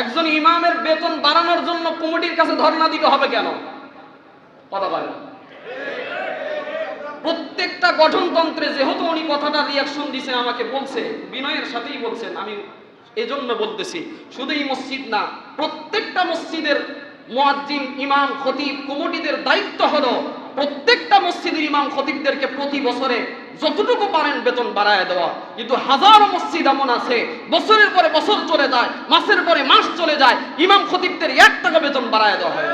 একজন ইমামের বেতন বাড়ানোর জন্য কমিটির কাছে ধর্ণা দিতে হবে কেন কথা বলে না। প্রত্যেকটা গঠনতন্ত্রে যেহেতু উনি কথাটা রিয়াকশন দিয়েছেন আমাকে বলছে, বিনয়ের সাথেই বলছেন, আমি এজন্য বলতেছি শুধু এই মসজিদ না, প্রত্যেকটা মসজিদের মোয়াজ্জিন, ইমাম, খতিব, কমিটিদের দায়িত্ব হলো প্রত্যেকটা মসজিদের ইমাম খতিবদেরকে প্রতি বছরে যতটুকু পারেন বেতন বাড়ায় দেওয়া। কিন্তু হাজারো মসজিদ এমন আছে, বছরের পরে বছর চলে যায়, মাসের পরে মাস চলে যায়, ইমাম খতিবদের এক টাকা বেতন বাড়ায় দেওয়া হয়।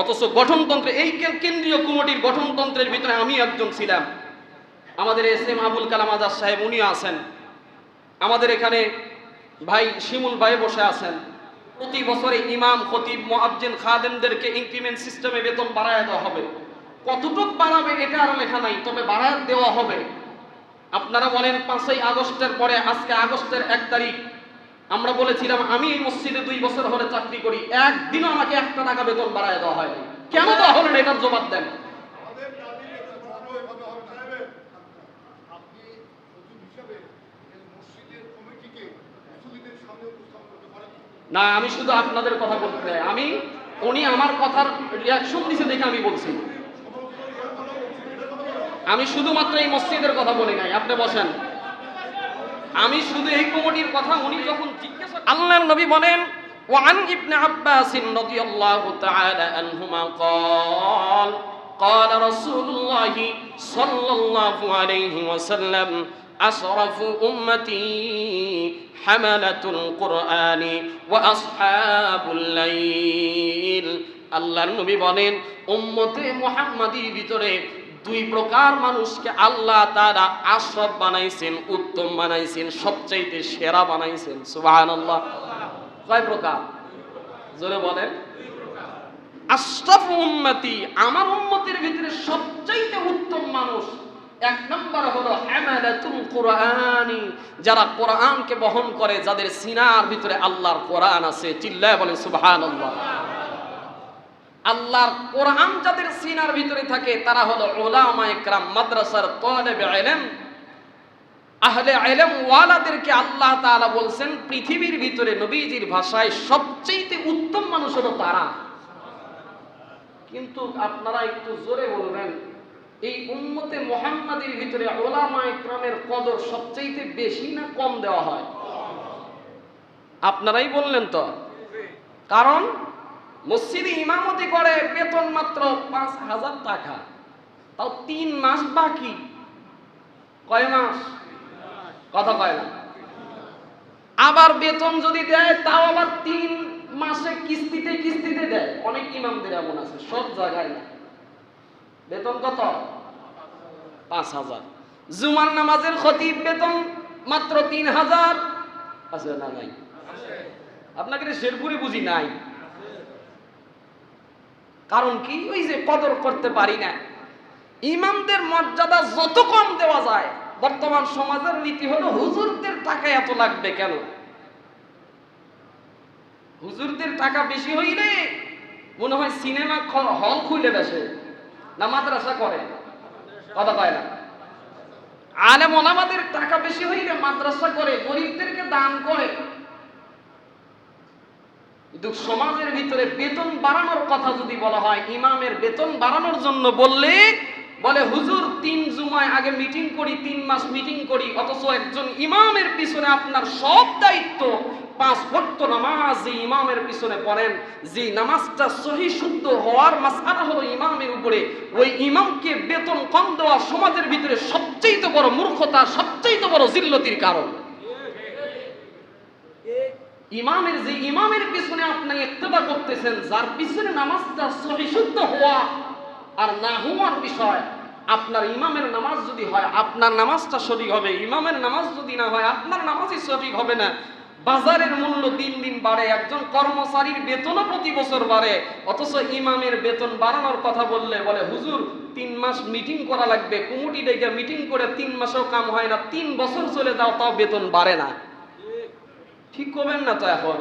অথচ গঠনতন্ত্রে, এই কেন্দ্রীয় কমিটির গঠনতন্ত্রের ভিতরে আমি একজন ছিলাম। আমাদের এস এম আবুল কালাম আজাদ সাহেব উনিও আছেন। আমাদের এখানে ভাই শিমুল ভাই বসে আছেন। প্রতি বছরে ইমাম, খতিব মোয়াজ্জিন খাদেমদেরকে ইনক্রিমেন্ট সিস্টেমে বেতন বাড়ায় দেওয়া হবে। কতটুক বাড়াবে এটা আর লেখা নাই, তবে বাড়ায় দেওয়া হবে। আপনারা বলেন, পাঁচই আগস্টের পরে, আজকে আগস্টের এক তারিখ, আমরা বলেছিলাম, আমি এই মসজিদে দুই বছর হলে চাকরি করি, একদিনও আমাকে একটা টাকা বেতন বাড়ায় দেওয়া হয়নি। কেন দেওয়া হলো না এটার জবাব দেন আমাদের দাবি এটা বড় এভাবে হবে না। আপনি সচিব হিসাবে এই মসজিদের কমিটিকে মুসলিমদের সামনে উপস্থাপন করতে পারেন না আমি শুধু আপনাদের কথা বলতে চাই আমি উনি আমার কথার রিয়াকশন দিছে দেখে আমি বলছি আমি শুধুমাত্র এই মসজিদের কথা বলি নাই আপনি বসেন আমি শুধু এই কমিটির কথা উনি যখন জিজ্ঞাসা আল্লাহর নবী বলেন وعن ابن عباس رضي الله تعالى عنهما قال قال رسول الله صلى الله عليه وسلم أشرف أمتي حملة القرآن وأصحاب الليل আল্লাহর নবী বলেন উম্মতে মুহাম্মাদির ভিতরে দুই প্রকার মানুষকে আল্লাহ তারা আশরাফ বানাইছেন উত্তম বানাইছেন সবচাইতে সেরা বানাইছেন সুবহানাল্লাহ কয় প্রকার জোরে বলেন আশরাফ উম্মতি আমার উম্মতের ভিতরে সবচাইতে উত্তম মানুষ এক নম্বর হলো হামালাতুল কোরআনি। যারা কোরআনকে বহন করে, যাদের সিনার ভিতরে আল্লাহর কোরআন আছে, চিল্লায় বলে সুবহানাল্লাহ। আল্লাহর কোরআন যাদের সিনার ভিতরে থাকে, তারা হলো ওলামা একরাম মাদ্রাসার তলেব ইলম আহলে ইলম ওয়ালাদেরকে আল্লাহ তাআলা বলছেন, পৃথিবীর ভিতরে নবীজির ভাষায় সবচেয়ে উত্তম মানুষ হলো তারা। কিন্তু আপনারা একটু জোরে বলবেন এই উম্মতে মুহাম্মাদের ভিতরে ওলামা একরামের কদর সবচেয়ে বেশি না কম দেওয়া হয়? আপনারাই বললেন তো। কারণ মসজিদে ইমামতি করে বেতন মাত্র পাঁচ হাজার টাকা। তাও তিন মাস বাকি। কয় মাস? কথা কয় না। আবার বেতন যদি দেয়, তাও আবার তিন মাসে কিস্তিতে কিস্তিতে দেয়। অনেক ইমামদের এমন আছে, সব জায়গায় না। বেতন কত? পাঁচ হাজার। জুমার নামাজের খতিব বেতন মাত্র তিন হাজার। আছে না নাই? আপনাকে শেরপুরে বুঝি নাই। কারণ কি? ওই যে কদর করতে পারি না। ইমামদের মর্যাদা যত কম দেওয়া যায়, বর্তমান সমাজের নীতি হলো হুজুরদের টাকা এত লাগবে কেন? হুজুরদের টাকা বেশি হইলে মনে হয় সিনেমা হল খুলে বসে। না মাদ্রাসা করে? কথা না। টাকা বেশি হইলে মাদ্রাসা করে, গরিবদেরকে দান করে। কিন্তু সমাজের ভিতরে বেতন বাড়ানোর কথা যদি বলা হয়, ইমামের বেতন বাড়ানোর জন্য বললে বলে, হুজুর, তিন জুমায় আগে মিটিং করি, তিন মাস মিটিং করি, অথচ একজন ইমামের পিছনে আপনার সব দায়িত্ব পাঁচ ভক্ত নামাজ ইমামের পিছনে পড়েন, যে নামাজটা সহি শুদ্ধ হওয়ার হলো ইমামের উপরে, ওই ইমামকে বেতন কম দেওয়া সমাজের ভিতরে সবচেয়ে বড় মূর্খতা সবচেয়ে বড় জিল্লতির কারণ। ইমামের যে ইমামের পিছনে আপনি ইত্তেদা করতেছেন, যার পিছনে নামাজটা সহিশুদ্ধ হওয়া আর না হওয়ার বিষয়, আপনার ইমামের নামাজ যদি হয়, আপনার নামাজটা সঠিক হবে, ইমামের নামাজ যদি না হয়, আপনার নামাজই সঠিক হবে না। বাজারের মূল্য দিন দিন বাড়ে, একজন কর্মচারীর বেতনও প্রতি বছর বাড়ে। অথচ ইমামের বেতন বাড়ানোর কথা বললে বলে, হুজুর, তিন মাস মিটিং করা লাগবে, কুমুটি ডেকে মিটিং করে তিন মাসেও কাম হয় না, তিন বছর চলে যাও, তাও বেতন বাড়ে না। ঠিক করবেন না তো এখন?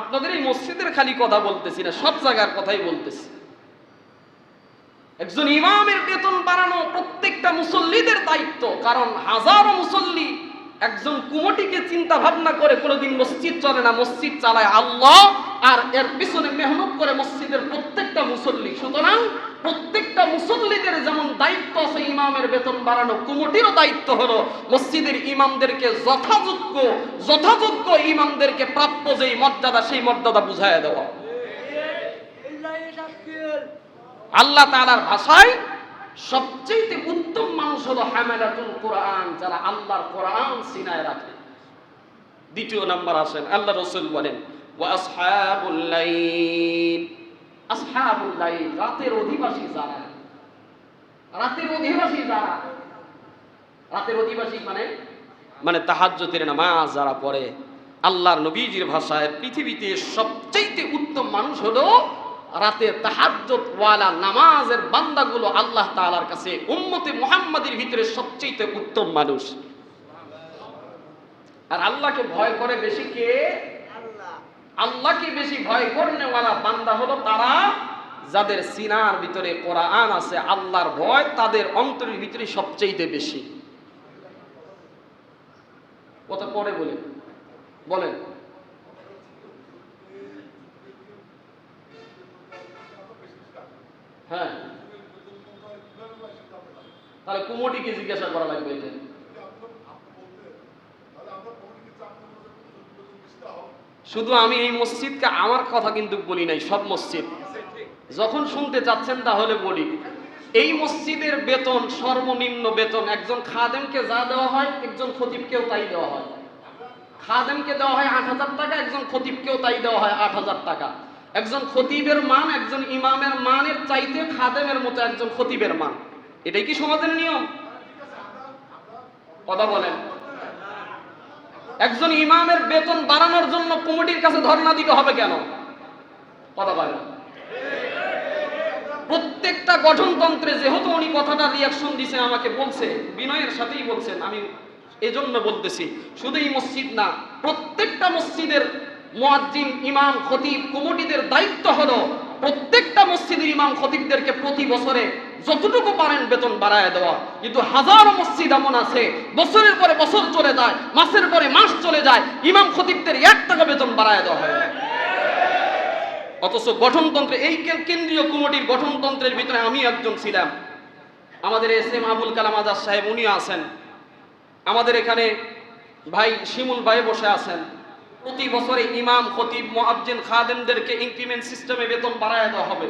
আপনাদের এই মসজিদের খালি কথা বলতেছি না, সব জায়গার কথাই বলতেছি। একজন ইমামের বেতন বাড়ানো প্রত্যেকটা মুসল্লিদের দায়িত্ব, কারণ হাজারো মুসল্লি একজন কুমটিকে চিন্তা ভাবনা করে কোনোদিন মসজিদ চলে না মসজিদ চালায় আল্লাহ আর এর পিছনে মেহনত করে মসজিদের প্রত্যেকটা মুসল্লি। সুতরাং প্রত্যেকটা মুসল্লিদের যেমন দায়িত্ব আছে ইমামের বেতন বাড়ানো কুমটিরও দায়িত্ব হলো মসজিদের ইমামদেরকে যথাযোগ্য যথাযোগ্য ইমামদেরকে প্রাপ্য যেই মর্যাদা সেই মর্যাদা বুঝাইয়া দেওয়া। আল্লাহ তাআলার ভাষায় সবচেয়ে উত্তম মানুষ হলো হামেলাতুল কোরআন, যারা আল্লাহর কোরআন সিনায় রাখে। দ্বিতীয় নাম্বার আসেন, আল্লাহ রসুল বলেন রাতের অধিবাসী যারা। রাতের অধিবাসী যারা? রাতের অধিবাসী মানে? মানে তাহাজ্জুদের নামাজ যারা পড়ে, আল্লাহর নবীজির ভাষায় পৃথিবীতে সবচেয়ে উত্তম মানুষ হলো রাতে তাহাজ্জুদ ওয়ালা নামাজের বান্দাগুলো আল্লাহ তাআলার কাছে উম্মতে মুহাম্মাদের ভিতরে সবচেয়ে উত্তম মানুষ। আর আল্লাহকে ভয় করে বেশি কে? আল্লাহকে বেশি ভয় করনেওয়ালা বান্দা হলো তারা যাদের সিনার ভিতরে কোরআন আছে আল্লাহর ভয় তাদের অন্তরের ভিতরে সবচেয়ে বেশি। কথা পরে বলেন বলেন। হ্যাঁ। তাহলে কুমোটিকে জিজ্ঞাসা করা লাগবে এটা? শুধু আমি এই মসজিদকে আমার কথা কিন্তু বলি নাই, সব মসজিদ। যখন শুনতে চাচ্ছেন তাহলে বলি। এই মসজিদের বেতন, সর্বনিম্ন বেতন, একজন খাদেমকে যা দেওয়া হয়, একজন খতিবকেও তাই দেওয়া হয়। খাদেমকে দেওয়া হয় আট হাজার টাকা, একজন খতিবকেও তাই দেওয়া হয় আট হাজার টাকা। একজন খতিবের মান, একজন ইমামের মানের চাইতে খাদেমের মতো একজন খতিবের মান। এটাই কি সমাজের নিয়ম? কথা বলেন। একজন ইমামের বেতন বাড়ানোর জন্য কমিটির কাছে ধর্ণা দিতে হবে কেন? কথা বলেন। প্রত্যেকটা গঠনতন্ত্রে যেহেতু উনি কথাটা রিয়াকশন দিছে, আমাকে বলছে, বিনয়ের সাথেই বলছেন, আমি এজন্য বলতেছি, শুধু এই মসজিদ না, প্রত্যেকটা মসজিদের মুয়াজ্জিন ইমাম খতিব কমিটিদের দায়িত্ব হলো প্রত্যেকটা মসজিদের ইমাম খতিবদেরকে প্রতি বছরে যতটুকু পারেন বেতন বাড়ায় দেওয়া। কিন্তু হাজারো মসজিদ এমন আছে, বছরের পরে বছর চলে যায়, মাসের পরে মাস চলে যায়, ইমাম খতিবদের এক টাকা বেতন বাড়ায় দেওয়া হয়। অথচ গঠনতন্ত্রে, এই কেন্দ্রীয় কমিটির গঠনতন্ত্রের ভিতরে আমি একজন ছিলাম। আমাদের এস এম আবুল কালাম আজাদ সাহেব উনি আছেন। আমাদের এখানে ভাই শিমুল ভাই বসে আছেন। প্রতি বছরে ইমাম, খতিব মুয়াজ্জিন খাদেমদেরকে ইনক্রিমেন্ট সিস্টেমে বেতন বাড়ায় দেওয়া হবে।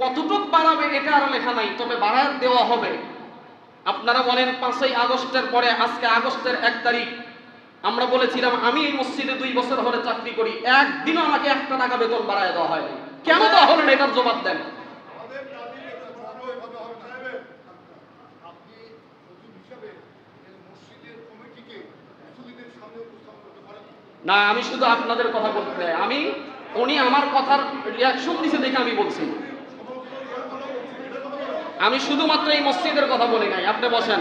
কতটুক বাড়াবে এটা আর লেখা নাই, তবে বাড়ায় দেওয়া হবে। আপনারা বলেন, পাঁচই আগস্টের পরে, আজকে আগস্টের এক তারিখ, আমরা বলেছিলাম, আমি এই মসজিদে দুই বছর হলে চাকরি করি, একদিনও আমাকে একটা টাকা বেতন বাড়ায় দেওয়া হয়নি। কেন দেওয়া হলো না এটার জবাব দেন আমাদের দাবি এটা কখনো এভাবে হবে না। সাহেব, আপনি নতুন হিসাবে এই মসজিদের কমিটিকে মুসলিদের সামনে উপস্থাপন করতে পারেন না, আমি শুধু আপনাদের কথা বলতে চাই। আমি, উনি আমার কথার রিয়াকশন দিছে দেখে আমি বলছি। আমি শুধুমাত্র এই মসজিদের কথা বলি নাই, আপনি বসেন।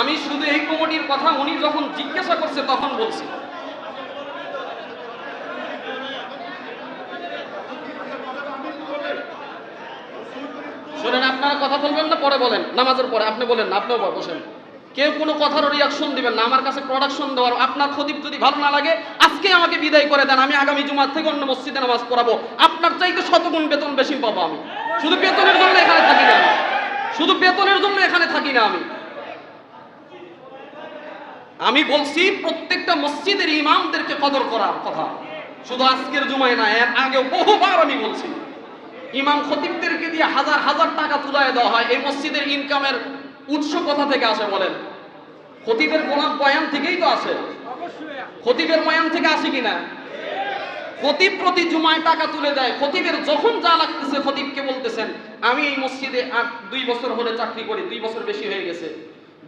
আমি শুধু এই কমিটির কথা উনি যখন জিজ্ঞাসা করছে তখন বলছি। শোনেন, আপনারা কথা বলবেন না, পরে বলেন। নামাজের পরে, আপনি বলেন না, আপনিও বসেন। কেউ কোনো কথার রিয়াকশন দিবেন না, আমার কাছে প্রোডাকশন দেওয়ার, আপনার খতিব যদি ভালো না লাগে, আজকে আমাকে বিদায় করে দেন, আমি আগামী জুমার থেকে অন্য মসজিদে নামাজ পড়াবো। আপনার চাইতে শতগুণ বেতন বেশি পাবো আমি। শুধু বেতনের জন্য এখানে থাকি না শুধু বেতনের জন্য এখানে থাকি না আমি। আমি বলছি, প্রত্যেকটা মসজিদের ইমামদেরকে কদর করার কথা। শুধু আজকের জুমায় না, এর আগেও বহুবার আমি বলছি। ইমাম খতিবদেরকে দিয়ে হাজার হাজার টাকা তুলায় দেওয়া হয়। এই মসজিদের ইনকামের উৎস কোথা থেকে আসে বলেন? খতিবের বয়ান থেকেই তো আসে খতিবের বয়ান থেকে আসে কিনা? খতিব প্রতি জুমায় টাকা তুলে দেয়। খতিবের যখন যা লাগতেছে খতিবকে বলতেছেন আমি এই মসজিদে দুই বছর হলে চাকরি করি দুই বছর বেশি হয়ে গেছে।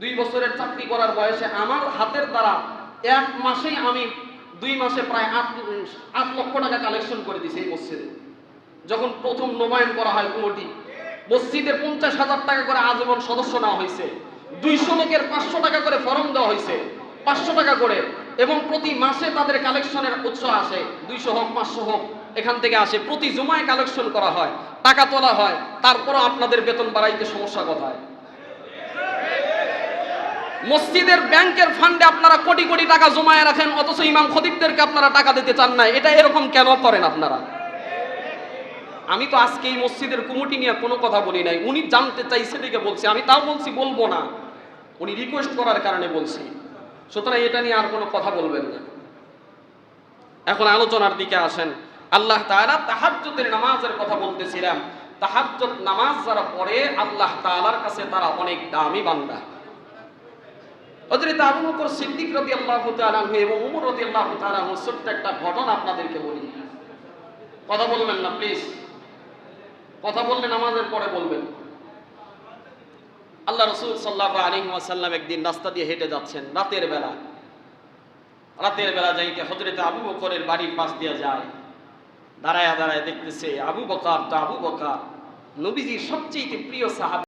দুই বছরের চাকরি করার বয়সে আমার হাতের দ্বারা এক মাসেই আমি দুই মাসে প্রায় আট আট লক্ষ টাকা কালেকশন করে দিছি এই মসজিদে। যখন প্রথম নবায়ন করা হয় কমিটি মসজিদে পঞ্চাশ হাজার টাকা করে আজীবন সদস্য নেওয়া হয়েছে। দুইশো লোকের পাঁচশো টাকা করে ফর্ম দেওয়া হয়েছে, পাঁচশো টাকা করে। এবং প্রতি মাসে তাদের কালেকশনের উৎস আসে, দুইশো হোক, পাঁচশো হোক, এখান থেকে আসে। প্রতি জমায় কালেকশন করা হয়, টাকা তোলা হয়, তারপরও আপনাদের বেতন বাড়াইতে সমস্যা কোথায়? মসজিদের ব্যাংকের ফান্ডে আপনারা কোটি কোটি টাকা জমায়ে রাখেন, অথচ ইমাম খতিবদেরকে আপনারা টাকা দিতে চান না। এটা এরকম কেন করেন আপনারা? আমি তো আজকে এই মসজিদের কুমুটি নিয়ে কোনো কথা বলি নাই। উনি জানতে চাইছে দেখে বলছি, আমি তাও বলছি বলব না। উনি রিকোয়েস্ট করার কারণে বলছি। সুতরাং এটা নিয়ে আর কোনো কথা বলবেন না। এখন আলোচনার দিকে আসেন। আল্লাহ তাআলা তাহাজ্জুদের নামাজের কথা বলতেছিলাম। তাহাজ্জুদ নামাজ যারা পড়ে, আল্লাহ তাআলার কাছে তারা অনেক দামি বান্দা। হযরত আবু বকর সিদ্দিক রাদিয়াল্লাহু তাআলা এবং ওমর রাদিয়াল্লাহু তাআলা ছোট্ট একটা ঘটনা আপনাদেরকে বলি। কথা বলবেন না প্লিজ কথা বললে নামাজের পরে বলবেন। আল্লাহ রসুল সাল্লাহ আলী ওয়াসাল্লাম একদিন রাস্তা দিয়ে হেঁটে যাচ্ছেন, রাতের বেলা। রাতের বেলা যাইতে হজরতে আবু বকরের বাড়ির পাশ দিয়ে যায়। দাঁড়ায় দাঁড়ায় দেখতেছে আবু বকার তো আবু বকার। নবীজির সবচেয়ে প্রিয় সাহাব